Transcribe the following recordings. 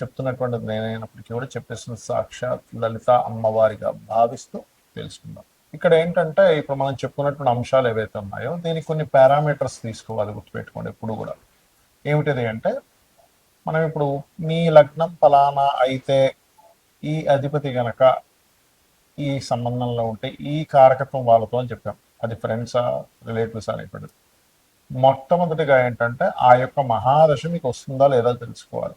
చెప్తున్నటువంటి నేనైనప్పటికీ కూడా చెప్పేస్తున్న సాక్షాత్ లలిత అమ్మవారిగా భావిస్తూ తెలుసుకుందాం. ఇక్కడ ఏంటంటే ఇప్పుడు మనం చెప్పుకున్నటువంటి అంశాలు ఏవైతే ఉన్నాయో దీనికి కొన్ని పారామీటర్స్ తీసుకోవాలి గుర్తుపెట్టుకోండి ఎప్పుడు కూడా. ఏమిటిది అంటే మనం ఇప్పుడు మీ లగ్నం ఫలానా అయితే ఈ అధిపతి గనక ఈ సంబంధంలో ఉంటే ఈ కారకత్వం వాళ్ళతో అని చెప్పాం. అది ఫ్రెండ్సా రిలేటివ్స్ అనేటువంటిది. మొట్టమొదటిగా ఏంటంటే ఆ యొక్క మహాదశ మీకు వస్తుందా లేదా తెలుసుకోవాలి.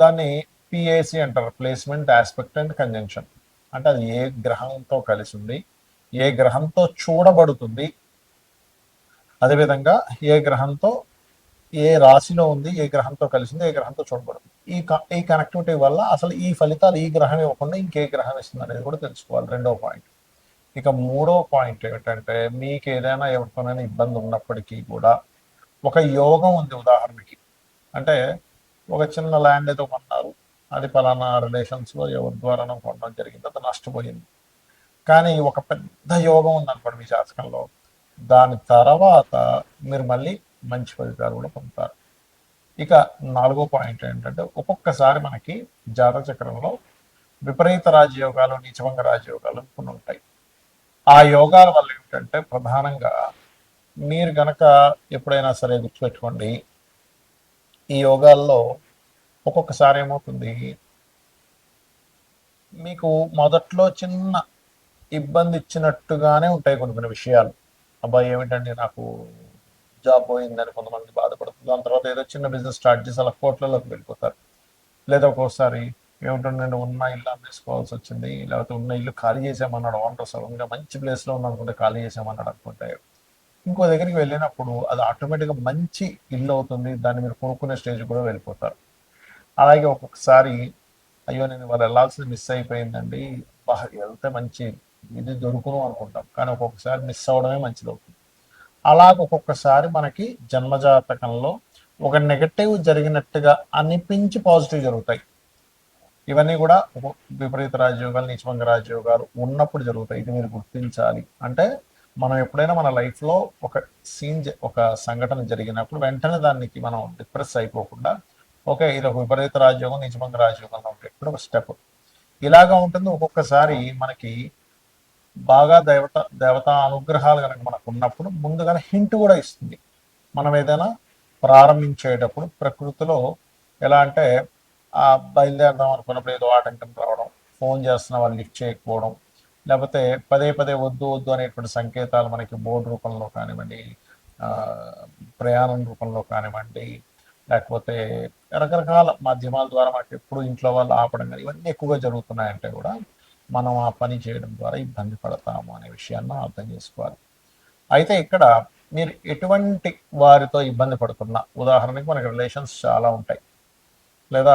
దాన్ని పిఏసి అంటారు ప్లేస్మెంట్ ఆస్పెక్ట్ అండ్ కంజంక్షన్ అంటే అది ఏ గ్రహంతో కలిసి ఉంది ఏ గ్రహంతో చూడబడుతుంది అదేవిధంగా ఏ గ్రహంతో ఏ రాశిలో ఉంది ఏ గ్రహంతో కలిసింది ఏ గ్రహంతో చూడబడుతుంది. ఈ ఈ కనెక్టివిటీ వల్ల అసలు ఈ ఫలితాలు ఈ గ్రహం ఇవ్వకుండా ఇంకే గ్రహం ఇస్తుంది అనేది కూడా తెలుసుకోవాలి రెండో పాయింట్ ఇక మూడో పాయింట్ ఏమిటంటే మీకు ఏదైనా ఎవరితోనైనా ఇబ్బంది ఉన్నప్పటికీ కూడా ఒక యోగం ఉంది ఉదాహరణకి. అంటే ఒక చిన్న ల్యాండ్ ఏదో కొన్నారు. అది పలానా రిలేషన్స్లో ఎవరి ద్వారానో కొనడం జరిగింది. అది నష్టపోయింది. కానీ ఒక పెద్ద యోగం ఉంది అనుకోండి మీ జాతకంలో. దాని తర్వాత మీరు మళ్ళీ మంచి ఫలితాలు కూడా పొందుతారు. ఇక నాలుగో పాయింట్ ఏంటంటే ఒక్కొక్కసారి మనకి జాతక చక్రంలో విపరీత రాజయోగాలు నీచభంగ రాజయోగాలు కొన్ని ఉంటాయి. ఆ యోగాల వల్ల ఏమిటంటే ప్రధానంగా మీరు గనక ఎప్పుడైనా సరే గుర్తుపెట్టుకోండి ఈ యోగాల్లో ఒక్కొక్కసారి ఏమవుతుంది? మీకు మొదట్లో చిన్న ఇబ్బంది ఇచ్చినట్టుగానే ఉంటాయి కొన్ని కొన్ని విషయాలు. అబ్బాయి ఏమిటండి నాకు జాబ్ పోయిందని కొంతమంది బాధపడుతుంది దాని తర్వాత ఏదో చిన్న బిజినెస్ స్టార్ట్ చేసి అలా కోట్లలోకి వెళ్ళిపోతారు. లేదా ఒక్కోసారి ఏమిటంటే ఉన్న ఇల్లు అమ్మేసుకోవాల్సి వచ్చింది లేకపోతే ఉన్న ఇల్లు ఖాళీ చేసామన్నాడు ఓనర్ సడన్గా మంచి ప్లేస్లో ఉన్నానుకుంటే ఖాళీ చేసామన్నాడు అనుకుంటే ఇంకో దగ్గరికి వెళ్ళినప్పుడు అది ఆటోమేటిక్గా మంచి ఇల్లు అవుతుంది దాన్ని మీరు కొనుక్కునే స్టేజ్ కూడా వెళ్ళిపోతారు. అలాగే ఒక్కొక్కసారి అయ్యో నేను వాళ్ళు వెళ్ళాల్సింది మిస్ అయిపోయిందండి వెళ్తే మంచి ఇది దొరుకును అనుకుంటాం కానీ ఒక్కొక్కసారి మిస్ అవడమే మంచిది అవుతుంది. అలాగ ఒక్కొక్కసారి మనకి జన్మజాతకంలో ఒక నెగటివ్ జరిగినట్టుగా అనిపించి పాజిటివ్ జరుగుతాయి. ఇవన్నీ కూడా ఒక విపరీత రాజయోగాలు నీచభంగ రాజయోగాలు ఉన్నప్పుడు జరుగుతాయి. ఇది మీరు గుర్తించాలి. అంటే మనం ఎప్పుడైనా మన లైఫ్లో ఒక సీన్ ఒక సంఘటన జరిగినప్పుడు వెంటనే దానికి మనం డిప్రెస్ అయిపోకుండా ఓకే ఇది ఒక విపరీత రాజయోగం నిజమంగ రాజయోగంలో ఉంటే ఇప్పుడు ఒక స్టెప్ ఇలాగా ఉంటుంది ఒక్కొక్కసారి మనకి బాగా దేవత దేవతా అనుగ్రహాలు కనుక మనకు ఉన్నప్పుడు ముందుగానే హింట్ కూడా ఇస్తుంది. మనం ఏదైనా ప్రారంభించేటప్పుడు ప్రకృతిలో ఎలా అంటే ఆ బయలుదేరదాం అనుకున్నప్పుడు ఏదో ఆటంకం రావడం ఫోన్ చేస్తున్న వాళ్ళు లిఫ్ట్ చేయకపోవడం లేకపోతే పదే పదే వద్దు వద్దు అనేటువంటి సంకేతాలు మనకి బోర్డు రూపంలో కానివ్వండి ప్రయాణం రూపంలో కానివ్వండి లేకపోతే రకరకాల మాధ్యమాల ద్వారా మనకి ఎప్పుడు ఇంట్లో వాళ్ళు ఆపడం కానీ ఇవన్నీ ఎక్కువగా జరుగుతున్నాయంటే కూడా మనం ఆ పని చేయడం ద్వారా ఇబ్బంది పడతాము అనే విషయాన్ని అర్థం చేసుకోవాలి. అయితే ఇక్కడ మీరు ఎటువంటి వారితో ఇబ్బంది పడుతున్నా ఉదాహరణకి మనకి రిలేషన్స్ చాలా ఉంటాయి. లేదా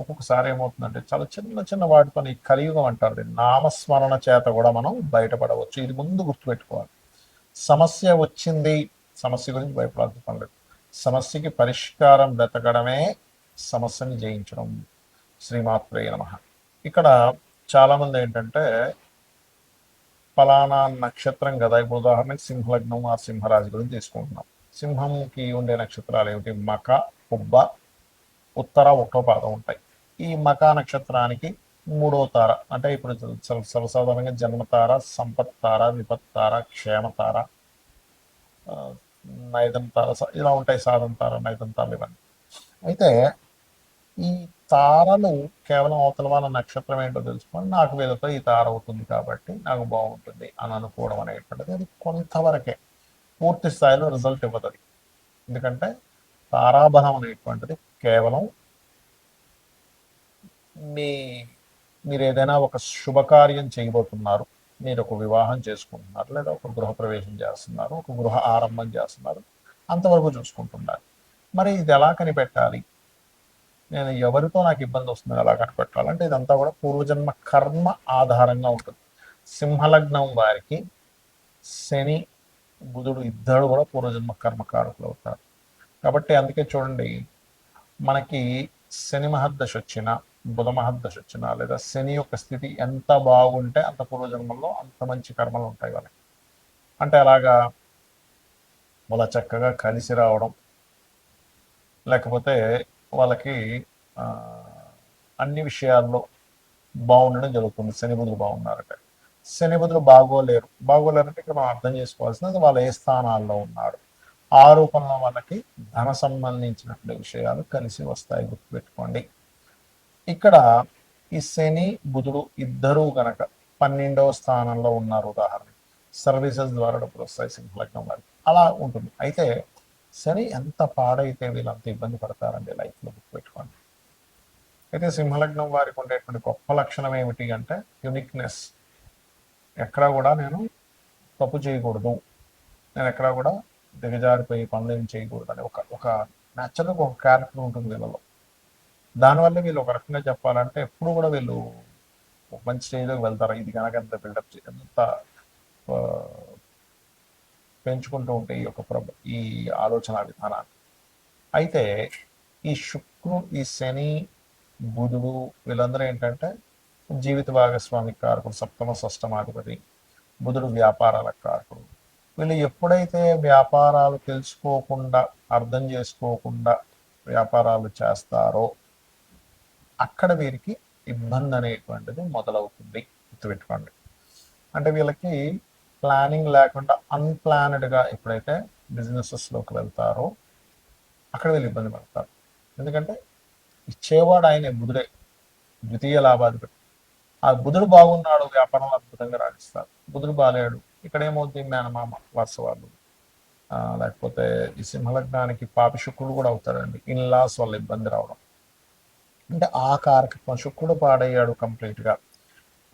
ఒక్కొక్కసారి ఏమవుతుందంటే చాలా చిన్న చిన్న వాటితో ఈ కలియుగం అంటారు. నామస్మరణ చేత కూడా మనం బయటపడవచ్చు. ఇది ముందు గుర్తుపెట్టుకోవాలి. సమస్య వచ్చింది సమస్య గురించి భయపడాల్సిన పని లేదు. సమస్యకి పరిష్కారం వెతకడమే సమస్యని జయించడం. శ్రీమాత్రే నమ. ఇక్కడ చాలామంది ఏంటంటే ఫలానా నక్షత్రం కదా ఇప్పుడు ఉదాహరణకి సింహలగ్నం ఆ సింహరాశి గురించి తీసుకుంటున్నాం. సింహంకి ఉండే నక్షత్రాలు ఏమిటి? మక కుబ్బ ఉత్తర ఒకటో పాదం ఉంటాయి. ఈ మకా నక్షత్రానికి మూడో తార. అంటే ఇప్పుడు సర్వసాధారణంగా జన్మతార సంపత్ తార విపత్ తార క్షేమ తార నైదం తార స- ఇలా ఉంటాయి సాధన తార నైదం తార ఇవన్నీ. అయితే ఈ తారలు కేవలం అవతల వాళ్ళ నక్షత్రం ఏంటో తెలుసుకొని నాకు వీళ్ళతో ఈ తార అవుతుంది కాబట్టి నాకు బాగుంటుంది అని అనుకోవడం అనేటువంటిది అది కొంతవరకే. పూర్తి స్థాయిలో రిజల్ట్ ఇవ్వదు ఎందుకంటే తారాబలం అనేటువంటిది కేవలం మీ మీరు ఏదైనా ఒక శుభకార్యం చేయబోతున్నారు మీరు ఒక వివాహం చేసుకుంటున్నారు లేదా ఒక గృహప్రవేశం చేస్తున్నారు ఒక గృహ ఆరంభం చేస్తున్నారు అంతవరకు చూసుకుంటున్నారు. మరి ఇది ఎలా కనిపెట్టాలి? నేను ఎవరితో నాకు ఇబ్బంది వస్తుంది ఎలా కనిపెట్టాలంటే ఇదంతా కూడా పూర్వజన్మ కర్మ ఆధారంగా ఉంటుంది. సింహలగ్నం వారికి శని బుధుడు ఇద్దరు కూడా పూర్వజన్మ కర్మకారకులు అవుతారు. కాబట్టి అందుకే చూడండి మనకి శని మహర్దశ వచ్చినా బుధ మహద్దశ వచ్చిన లేదా శని యొక్క స్థితి ఎంత బాగుంటే అంత పూర్వజన్మల్లో అంత మంచి కర్మలు ఉంటాయి వాళ్ళకి. అంటే అలాగా వాళ్ళ చక్కగా కలిసి రావడం లేకపోతే వాళ్ళకి ఆ, అన్ని విషయాల్లో బాగుండడం జరుగుతుంది. శని బుధులు బాగున్నారంటే. శని బుధులు బాగోలేరు. బాగోలేరంటే ఇక్కడ మనం అర్థం చేసుకోవాల్సినది వాళ్ళు ఏ స్థానాల్లో ఉన్నారు. ఆ రూపంలో వాళ్ళకి ధన సంబంధించినటువంటి విషయాలు కలిసి వస్తాయి గుర్తుపెట్టుకోండి. ఇక్కడ ఈ శని బుధుడు ఇద్దరూ కనుక పన్నెండవ స్థానంలో ఉన్నారు ఉదాహరణ సర్వీసెస్ ద్వారా డబ్బులు వస్తాయి సింహలగ్నం వారికి. అలా ఉంటుంది. అయితే శని ఎంత పాడైతే వీళ్ళంత ఇబ్బంది పడతారండి లైఫ్లో బుక్ పెట్టుకోండి. అయితే సింహలగ్నం వారికి ఉండేటువంటి గొప్ప లక్షణం ఏమిటి అంటే యునిక్నెస్ ఎక్కడా కూడా నేను తప్పు చేయకూడదు. నేను ఎక్కడా కూడా దిగజారిపోయి పనులు ఏం చేయకూడదు అని ఒక ఒక న్యాచురల్గా ఒక క్యారెక్టర్ ఉంటుంది వీళ్ళలో. దానివల్ల వీళ్ళు ఒక రకంగా చెప్పాలంటే ఎప్పుడు కూడా వీళ్ళు ఒక మంచి స్టేజ్లోకి వెళ్తారు? ఇది కనుక ఎంత బిల్డప్ ఎంత పెంచుకుంటూ ఉంటే ఈ యొక్క ప్రభ ఈ ఆలోచన విధానాన్ని. అయితే ఈ శుక్రు ఈ శని బుధుడు వీళ్ళందరూ ఏంటంటే జీవిత భాగస్వామి కారకుడు సప్తమ షష్టమాధిపతి బుధుడు వ్యాపారాల కారకుడు. వీళ్ళు ఎప్పుడైతే వ్యాపారాలు తెలుసుకోకుండా అర్థం చేసుకోకుండా వ్యాపారాలు చేస్తారో అక్కడ వీరికి ఇబ్బంది అనేటువంటిది మొదలవుతుంది. గుర్తుపెట్టుకోండి. అంటే వీళ్ళకి ప్లానింగ్ లేకుండా అన్ప్లానెడ్గా ఎప్పుడైతే బిజినెసెస్లోకి వెళ్తారో అక్కడ వీళ్ళు ఇబ్బంది పడతారు. ఎందుకంటే ఇచ్చేవాడు ఆయన బుధుడే. ద్వితీయ లాభాధిపతి. ఆ బుధుడు బాగున్నాడు వ్యాపారంలో అద్భుతంగా రాణిస్తారు బుధుడు బాలేడు. ఇక్కడ ఏమవుతుంది మేనమామ వరుస వాళ్ళు లేకపోతే ఈ సింహలగ్నానికి పాపి శుక్రుడు కూడా అవుతాడండి. ఇన్లాస్ వల్ల ఇబ్బంది రావడం. అంటే ఆ కారకత్వం శుక్రుడు పాడయ్యాడు కంప్లీట్గా.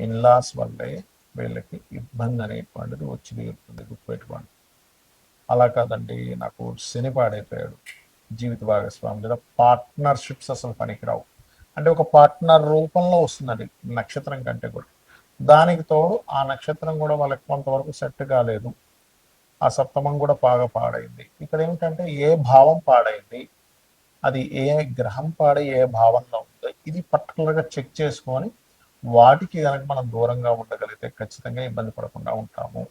ఇన్లాస్ వల్లే వీళ్ళకి ఇబ్బంది అనేటువంటిది వచ్చి తీరుతుంది గుర్తుపెట్టుకోండి అలా కాదండి నాకు శని పాడైపోయాడు. జీవిత భాగస్వామి లేదా పార్ట్నర్షిప్స్ అసలు పనికిరావు. అంటే ఒక పార్ట్నర్ రూపంలో వస్తుందండి నక్షత్రం కంటే కూడా. దానికి తోడు ఆ నక్షత్రం కూడా వాళ్ళకి కొంతవరకు సెట్ కాలేదు. ఆ సప్తమం కూడా బాగా పాడైంది. ఇక్కడ ఏమిటంటే ఏ భావం పాడైంది అది ఏ గ్రహం పాడి ఏ భావంలో ఇది పర్టికులర్గా చెక్ చేసుకొని వాటికి కనుక మనం దూరంగా ఉండగలిగితే ఖచ్చితంగా ఇబ్బంది పడకుండా ఉంటాము.